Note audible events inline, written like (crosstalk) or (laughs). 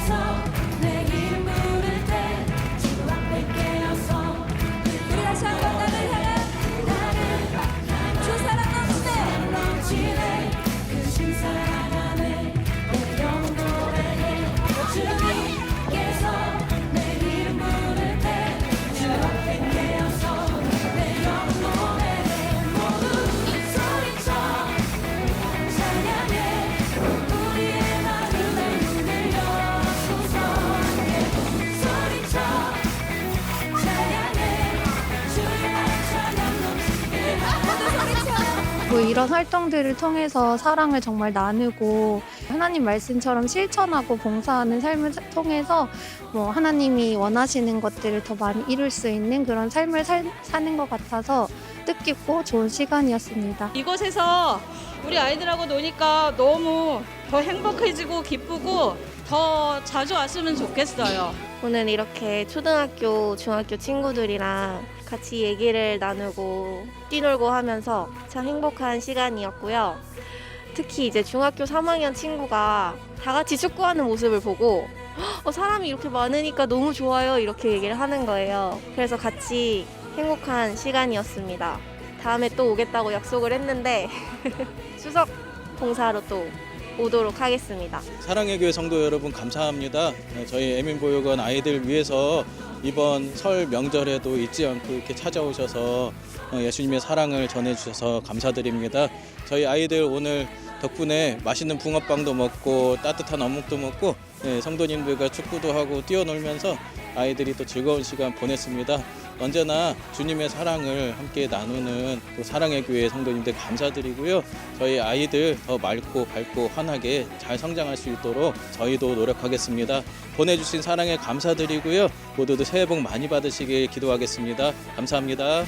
song. 뭐 이런 활동들을 통해서 사랑을 정말 나누고 하나님 말씀처럼 실천하고 봉사하는 삶을 사- 통해서 뭐 하나님이 원하시는 것들을 더 많이 이룰 수 있는 그런 삶을 살, 사는 것 같아서 뜻깊고 좋은 시간이었습니다. 이곳에서 우리 아이들하고 노니까 너무 더 행복해지고 기쁘고 더 자주 왔으면 좋겠어요. 오늘 이렇게 초등학교, 중학교 친구들이랑 같이 얘기를 나누고 뛰놀고 하면서 참 행복한 시간이었고요. 특히 이제 중학교 3학년 친구가 다 같이 축구하는 모습을 보고 어, 사람이 이렇게 많으니까 너무 좋아요 이렇게 얘기를 하는 거예요. 그래서 같이 행복한 시간이었습니다. 다음에 또 오겠다고 약속을 했는데 (laughs) 추석 봉사로 또 오도록 하겠습니다. 사랑의 교회 성도 여러분 감사합니다. 네, 저희 애민보육원 아이들 위해서 이번 설 명절에도 잊지 않고 이렇게 찾아오셔서 어, 예수님의 사랑을 전해주셔서 감사드립니다. 저희 아이들 오늘 덕분에 맛있는 붕어빵도 먹고 따뜻한 어묵도 먹고 네, 성도님들과 축구도 하고 뛰어놀면서 아이들이 또 즐거운 시간 보냈습니다. 언제나 주님의 사랑을 함께 나누는 또 사랑의 교회 성도님들 감사드리고요. 저희 아이들 더 맑고 밝고 환하게 잘 성장할 수 있도록 저희도 노력하겠습니다. 보내주신 사랑에 감사드리고요. 모두들 새해 복 많이 받으시길 기도하겠습니다. 감사합니다.